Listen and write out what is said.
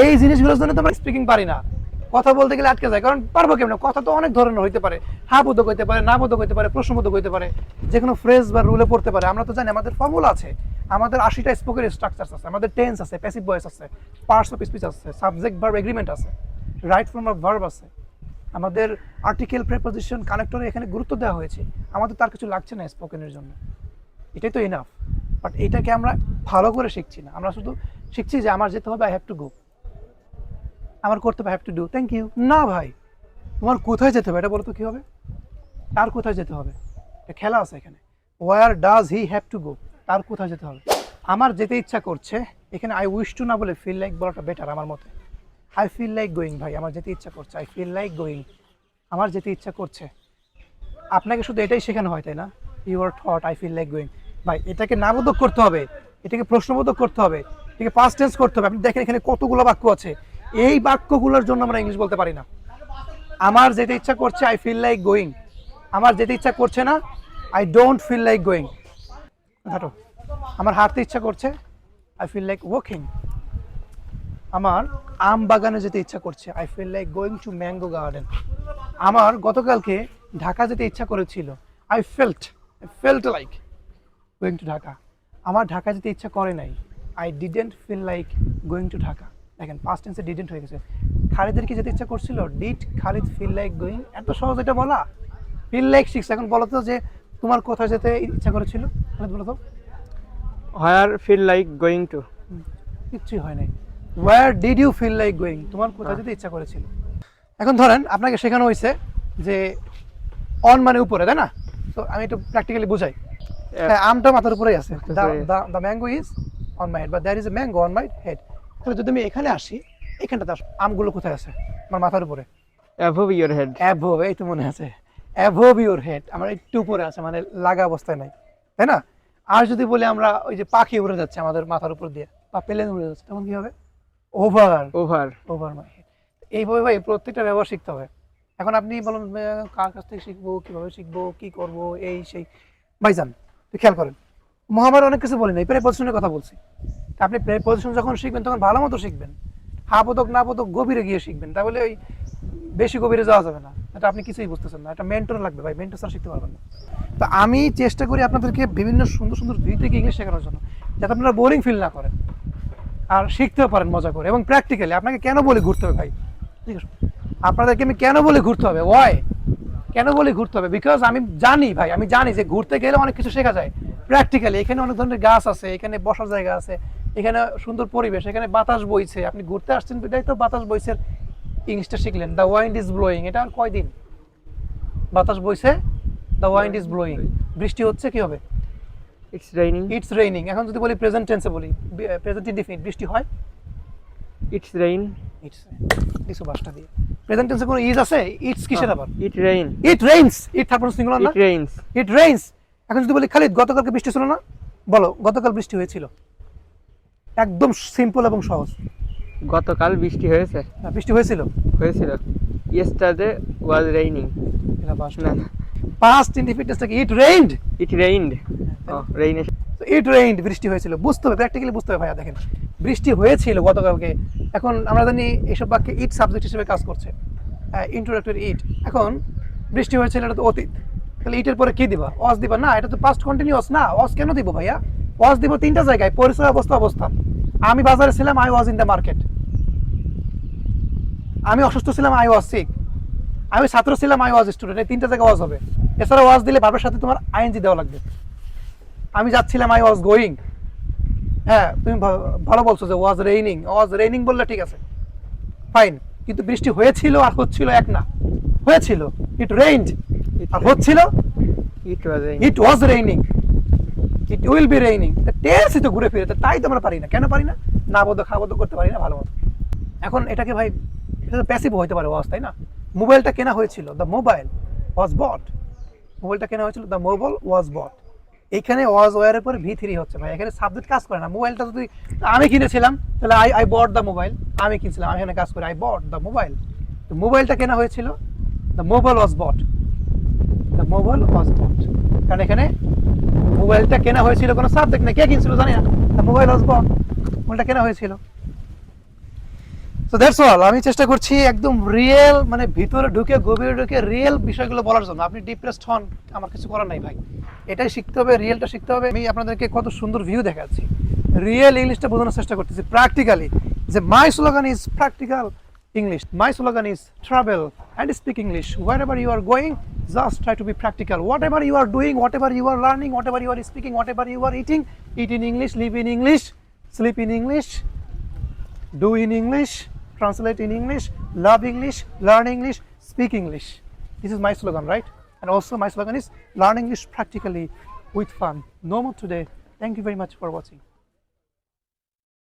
এই জিনিসগুলোর জন্য তো আমরা স্পিকিং পারি না। কথা বলতে গেলে আটকে যায়, কারণ পারব কেমন? কথা তো অনেক ধরনের হইতে পারে। হা বোধক হইতে পারে, না বোধক হইতে পারে প্রশ্নবোধক হইতে পারে, যে কোনো ফ্রেজ বা রুলে পড়তে পারে। আমরা তো জানি আমাদের ফর্মুলা আছে। আমাদের আশিটা স্পোকের স্ট্রাকচার আছে, আমাদের টেন্স আছে প্যাসিভ ভয়েস আছে পার্টস অফ স্পিচ আছে সাবজেক্ট ভার্ব এগ্রিমেন্ট আছে রাইট ফর্ম অফ ভার্ব আছে। আমাদের আর্টিকেল প্রেপোজিশন কানেক্টরে এখানে গুরুত্ব দেওয়া হয়েছে। আমাদের তার কিছু লাগছে না স্পোকেনের জন্য। এটাই তো এনাফ বাট এটাকে আমরা ভালো করে শিখছি না। আমরা শুধু শিখছি যে আমার যেতে হবে আই হ্যাভ টু গো আমার করতে হবে have to do thank you না ভাই, তোমার কোথায় যেতে হবে? এটা বলো তো কী হবে? তার কোথায় যেতে হবে? একটা খেলা আছে এখানে। Where does he have to go তার কোথায় যেতে হবে? আমার যেতে ইচ্ছা করছে, এখানে আই উইশ টু না বলে ফিল লাইক বলাটা বেটার আমার মতে। আই ফিল লাইক গোয়িং ভাই, আমার যেতে ইচ্ছা করছে। আই ফিল লাইক গোয়িং আমার যেতে ইচ্ছা করছে। আপনাকে শুধু এটাই শেখানো হয়, তাই না? Your thought I feel like going ভাই, এটাকে নাবোধক করতে হবে। এটাকে প্রশ্নবোধক করতে হবে। এটাকে পাস্ট টেন্স করতে হবে। আপনি দেখেন এখানে কতগুলো বাক্য আছে। এই বাক্যগুলোর জন্য আমরা ইংলিশ বলতে পারি না। আমার যেতে ইচ্ছা করছে আই ফিল লাইক গোয়িং আমার যেতে ইচ্ছা করছে না I don't feel like going হাঁটো আমার হাঁটতে ইচ্ছা করছে আই ফিল লাইক ওয়াকিং আমার আম বাগানে যেতে ইচ্ছা করছে I feel like going to mango garden আমার গতকালকে ঢাকা যেতে ইচ্ছা করেছিল I felt I felt like going to Dhaka আমার ঢাকা যেতে ইচ্ছা করে নাই I didn't feel like going to Dhaka দেখেন পাস্ট টেন্সে ডিডেন্ট হয়ে গেছে। খালিদের কি যেতে ইচ্ছা করছিল? Did Khalid feel like going এত সহজ এটা বলা। ফিল লাইক শিখছে এখন বলো তো যে তোমার কোথায় যেতে ইচ্ছা করেছিল? খালিদ বলো তো। Where feel like going to কিচ্ছুই হয় নাই। Where did you feel like going তোমার কোথায় যেতে ইচ্ছা করেছিল? এখন ধরেন আপনাকে শেখানো হয়েছে যে অন মানে উপরে তাই না? তো আমি একটু প্র্যাকটিক্যালি বুঝাই। হ্যাঁ আমটা মাথার উপরেই আছে। The mango is on my head বা there is a mango on my head তাহলে যদি আমি এখানে আসি এখানটাতে আসো আমগুলো কোথায় আছে? আমার মাথার উপরে। অ্যাভভ ইয়োর হেড অ্যাভোভ এই তো মনে আছে। অ্যাভোভ ইউর হেড আমার একটু উপরে আছে মানে লাগা অবস্থায় নাই। তাই না? আর যদি বলি আমরা ওই যে পাখি উড়ে যাচ্ছে আমাদের মাথার উপর দিয়ে বা প্লেন উড়ে যাচ্ছে তখন কি হবে? Over over over my head এইভাবে ভাই প্রত্যেকটা ব্যবহার শিখতে হবে। এখন আপনি বলুন কার কাছ থেকে শিখব কীভাবে শিখব কি করব এই সেই। ভাইজান তুই খেয়াল করেন। মহামারী অনেক কিছু বলি নাই প্রায় পজিশনের কথা বলছি। আপনি পজিশন যখন শিখবেন, তখন ভালো মতো শিখবেন। হা পদক, না পদক গভীরে গিয়ে শিখবেন। তাহলে ওই বেশি গভীরে যাওয়া যাবে না। এটা আপনি কিছুই বুঝতেছেন না। এটা মেন্টর লাগবে ভাই মেন্টর ছাড়া শিখতে পারবেন না। তো আমি চেষ্টা করি আপনাদেরকে বিভিন্ন সুন্দর সুন্দর ভিডিও থেকে ইংলিশ শেখানোর জন্য, যাতে আপনারা বোরিং ফিল না করেন। আর শিখতেও পারেন, মজা করে। এবং প্র্যাকটিক্যালি আপনাকে কেন বলে ঘুরতে হবে ভাই? ঠিক আছে? আপনাদেরকে আমি কেন বলে ঘুরতে হবে? ওয়াই কেন বলে ঘুরতে হবে? বিকজ আমি জানি ভাই, আমি জানি যে ঘুরতে গেলে অনেক কিছু শেখা যায়। প্র্যাকটিক্যালি এখানে অনেক ধরনের গাছ আছে, এখানে বসার জায়গা আছে এখানে সুন্দর পরিবেশ এখানে বাতাস বইছে। আপনি ঘুরতে আসছেন বিদায় তো বাতাস বইছে। ইংলিশটা শিখলেন দ্য ওয়াইন্ড ইজ ব্লোয়িং এটা আর কয়দিন? বাতাস বইছে দ্য ওয়াইন্ড ইজ ব্লোয়িং বৃষ্টি হচ্ছে কি হবে? ইটস রেইনিং ইটস রেইনিং এখন যদি বলি প্রেজেন্ট টেন্সে বলি প্রেজেন্ট ইনডিফিনিট বৃষ্টি হয়? ইটস রেইন ইটস কিছু বাসটা দিয়ে। প্রেজেন্ট টেন্সে কোনো ইজ আছে? ইটস কিসের আবার? ইট রেইন ইট রেইনস ইট থাকবে সিঙ্গুলার না? ইট রেইনস ইট রেইনস এখন যদি বলি খালিদ গতকালকে বৃষ্টি ছিল না? বলো গতকাল বৃষ্টি হয়েছিল? একদম সিম্পল এবং সহজ। গতকাল বৃষ্টি হয়েছে। না, বৃষ্টি হয়েছিল? হয়েছিল। ইয়েস্টারডে ওয়াজ রেইনিং না পাস্ট ইনডিফিনিট থেকে it rained it rained rain it rained বৃষ্টি হয়েছিল। বুঝতে হবে প্র্যাকটিক্যালি বুঝতে হবে ভাইয়া দেখেন। বৃষ্টি হয়েছিল গতকালকে। এখন আমরা জানি এসব বাক্যে ইট সাবজেক্ট হিসেবে কাজ করছে। ইন্ট্রোডাক্টরি ইট এখন বৃষ্টি হয়েছিল এটা তো অতীত। তাহলে ইটের পরে কি দিবা? অস দিবা? না এটা তো পাস্ট কন্টিনিউয়াস না অস কেন দিব ভাইয়া? অস দিব তিনটা জায়গায় পরিচয় অবস্থা অবস্থান। আমি বাজারে ছিলাম I was in the market আমি অসুস্থ ছিলাম আই ওয়াজ সিক আমি ছাত্র ছিলাম আই ওয়াজ স্টুডেন্ট এই তিনটা জায়গায় ওয়াজ হবে। এছাড়া ওয়াজ দিলে ভাবের সাথে তোমার আইএনজি দেওয়া লাগবে। আমি যাচ্ছিলাম আই ওয়াজ গোয়িং হ্যাঁ তুমি ভালো বলছো যে ওয়াজ রেইনিং ওয়াজ রেইনিং বললে ঠিক আছে। ফাইন কিন্তু বৃষ্টি হয়েছিল আর হচ্ছিল এক না। হয়েছিল। ইট রেইনড আর হচ্ছিল? It was rain it will be raining টেন্সই তো ঘুরে ফিরে, তো তাই তো আমরা পারি না। কেন পারি না? না বোধ খাব করতে পারি না, ভালো মতো। এখন এটাকে ভাই, এটা তো প্যাসিভ হইতে পারে ওয়াজ তাই না? মোবাইলটা কেনা হয়েছিল দ্য মোবাইল ওয়াজ বট মোবাইলটা কেনা হয়েছিল দ্য মোবাইল ওয়াজ বট এইখানে ওয়াজ ওয়ারের পরে ভি থ্রি হচ্ছে ভাই, এখানে সাবজেক্ট কাজ করে না। মোবাইলটা যদি আমি কিনেছিলাম, তাহলে I I bought the mobile আমি কিনছিলাম, আমি এখানে কাজ করি আই বট দ্য মোবাইল তো মোবাইলটা কেনা হয়েছিল the mobile was bought the mobile was bought কারণ এখানে মোবাইলটা কেনা হয়েছিল কোনো সাবজেক্ট নেই কে কিনছিল জানি না। মোবাইল বট মোবাইলটা কেনা হয়েছিল। তো দ্যাটস অল আমি চেষ্টা করছি একদম রিয়েল মানে ভিতরে ঢুকে গভীরে ঢুকে রিয়েল বিষয়গুলো বলার জন্য। আপনি ডিপ্রেসড হন আমার কিছু করার নাই ভাই। এটাই শিখতে হবে রিয়েলটা শিখতে হবে। আমি আপনাদেরকে কত সুন্দর ভিউ দেখাচ্ছি। রিয়েল ইংলিশটা বোঝানোর চেষ্টা করতেছি প্র্যাকটিক্যালি যে my slogan is practical English. My slogan is travel and speak English. Wherever you are going, just try to be practical. Whatever you are doing, whatever you are learning, whatever you are speaking, whatever you are eating, eat in English, live in English, sleep in English, do in English, translate in English, love English, learn English, speak English. This is my slogan, right? And also my slogan is learn English practically with fun. No more today. Thank you very much for watching.